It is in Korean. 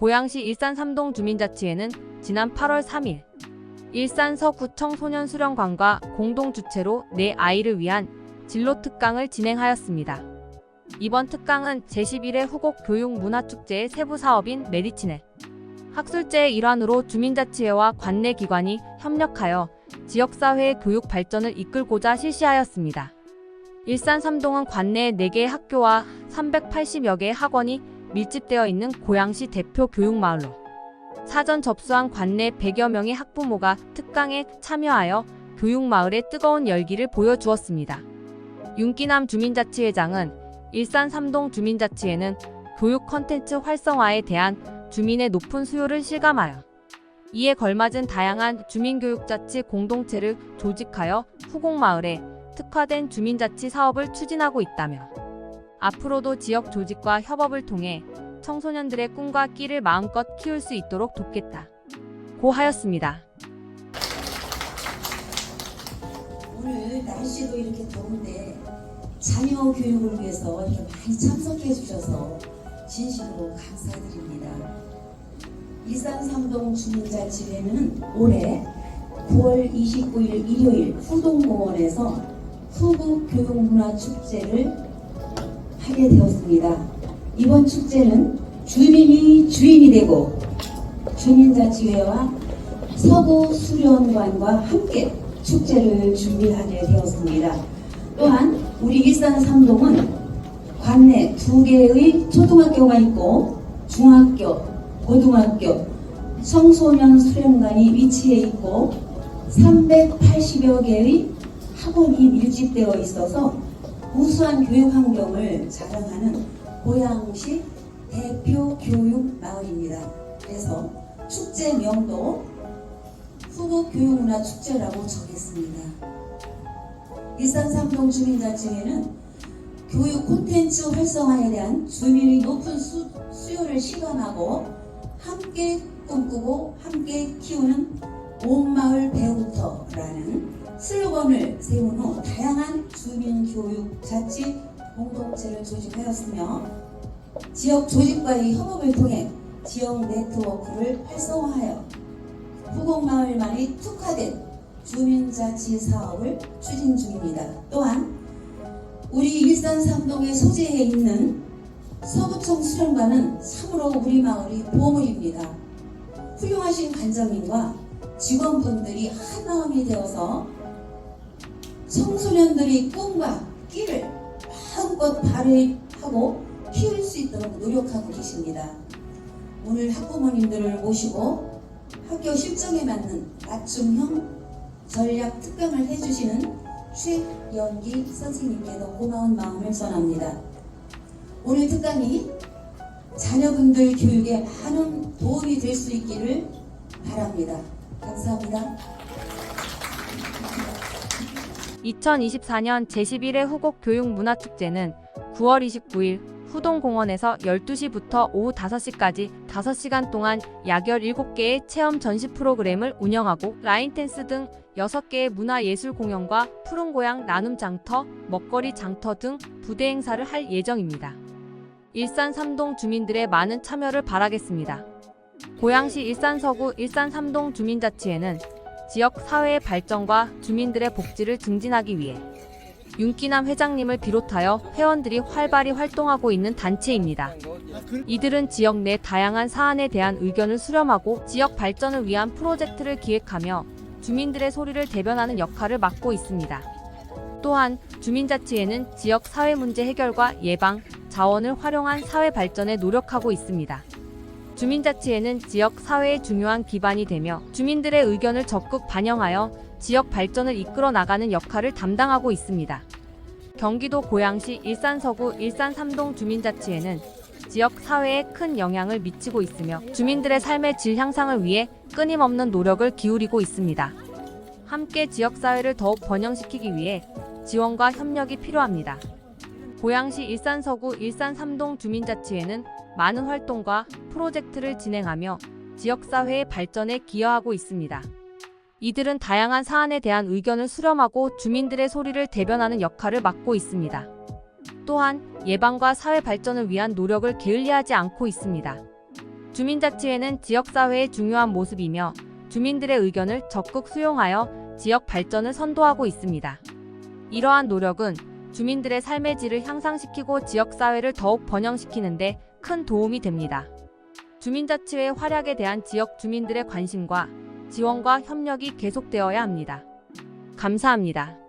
고양시 일산 삼동 주민자치회는 지난 8월 3일 일산 서구 청 소년 수련관과 공동 주최로 내 아이를 위한 진로 특강을 진행하였습니다. 이번 특강은 제11회 후곡 교육 문화축제의 세부 사업인 메디치넷 학술제의 일환으로 주민자치회와 관내 기관이 협력하여 지역사회의 교육 발전을 이끌고자 실시하였습니다. 일산 삼동은 관내 4개의 학교와 380여 개의 학원이 밀집되어 있는 고양시 대표 교육마을로 사전 접수한 관내 100여 명의 학부모가 특강에 참여하여 교육마을의 뜨거운 열기를 보여주었습니다. 윤기남 주민자치회장은 일산 삼동 주민자치회는 교육 컨텐츠 활성화에 대한 주민의 높은 수요를 실감하여 이에 걸맞은 다양한 주민교육자치 공동체를 조직하여 후곡마을에 특화된 주민자치 사업을 추진하고 있다며 앞으로도 지역 조직과 협업을 통해 청소년들의 꿈과 끼를 마음껏 키울 수 있도록 돕겠다. 고 하였습니다. 오늘 날씨도 이렇게 더운데 자녀 교육을 위해서 이렇게 많이 참석해 주셔서 진심으로 감사드립니다. 일산 삼동 주민자치회는 올해 9월 29일 일요일 후동공원에서 후국 교육문화축제를 하게 되었습니다. 이번 축제는 주민이 주인이 되고 주민자치회와 서구 수련관과 함께 축제를 준비하게 되었습니다. 또한 우리 일산 삼동은 관내 두 개의 초등학교가 있고 중학교, 고등학교, 청소년 수련관이 위치해 있고 380여 개의 학원이 밀집되어 있어서 우수한 교육 환경을 자랑하는 고양시 대표 교육 마을입니다. 그래서 축제명도 후곡교육문화 축제라고 정했습니다. 일산 삼동 주민자치회는 교육 콘텐츠 활성화에 대한 주민의 높은 수, 수요를 실감하고 함께 꿈꾸고 함께 키우는 온마을 배움터라는 슬로건을 세운 후 다양한 주민 교육 자치 공동체를 조직하였으며 지역 조직과의 협업을 통해 지역 네트워크를 활성화하여 후곡마을만이 특화된 주민자치 사업을 추진 중입니다. 또한 우리 일산 삼동에 소재해 있는 서구청 수련관은 참으로 우리 마을이 보물입니다. 훌륭하신 관장님과 직원분들이 한 마음이 되어서 청소년들이 꿈과 끼를 마음껏 발휘하고 키울 수 있도록 노력하고 계십니다. 오늘 학부모님들을 모시고 학교 실정에 맞는 맞춤형 전략 특강을 해주시는 최연기 선생님께도 고마운 마음을 전합니다. 오늘 특강이 자녀분들 교육에 많은 도움이 될 수 있기를 바랍니다. 감사합니다. 2024년 제11회 후곡 교육문화축제는 9월 29일 후동공원에서 12시부터 오후 5시까지 5시간 동안 약열 7개의 체험 전시 프로그램을 운영하고 라인댄스 등 6개의 문화예술 공연과 푸른 고향 나눔 장터, 먹거리 장터 등 부대 행사를 할 예정입니다. 일산 삼동 주민들의 많은 참여를 바라겠습니다. 고양시 일산 서구 일산 삼동 주민자치회는 지역 사회의 발전과 주민들의 복지를 증진하기 위해 윤기남 회장님을 비롯하여 회원들이 활발히 활동하고 있는 단체입니다. 이들은 지역 내 다양한 사안에 대한 의견을 수렴하고 지역 발전을 위한 프로젝트를 기획하며 주민들의 소리를 대변하는 역할을 맡고 있습니다. 또한 주민자치회는 지역 사회 문제 해결과 예방, 자원을 활용한 사회 발전에 노력하고 있습니다. 주민자치회는 지역 사회의 중요한 기반이 되며 주민들의 의견을 적극 반영하여 지역 발전을 이끌어 나가는 역할을 담당하고 있습니다. 경기도 고양시 일산 서구 일산 삼동 주민자치회는 지역 사회에 큰 영향을 미치고 있으며 주민들의 삶의 질 향상을 위해 끊임없는 노력을 기울이고 있습니다. 함께 지역 사회를 더욱 번영시키기 위해 지원과 협력이 필요합니다. 고양시 일산 서구 일산 삼동 주민자치회는 많은 활동과 프로젝트를 진행하며 지역사회의 발전에 기여하고 있습니다. 이들은 다양한 사안에 대한 의견을 수렴하고 주민들의 소리를 대변하는 역할을 맡고 있습니다. 또한 예방과 사회 발전을 위한 노력을 게을리하지 않고 있습니다. 주민자치회는 지역사회의 중요한 모습이며 주민들의 의견을 적극 수용하여 지역 발전을 선도하고 있습니다. 이러한 노력은 주민들의 삶의 질을 향상시키고 지역사회를 더욱 번영시키는데 큰 도움이 됩니다. 주민자치회의 활약에 대한 지역 주민들의 관심과 지원과 협력이 계속되어야 합니다. 감사합니다.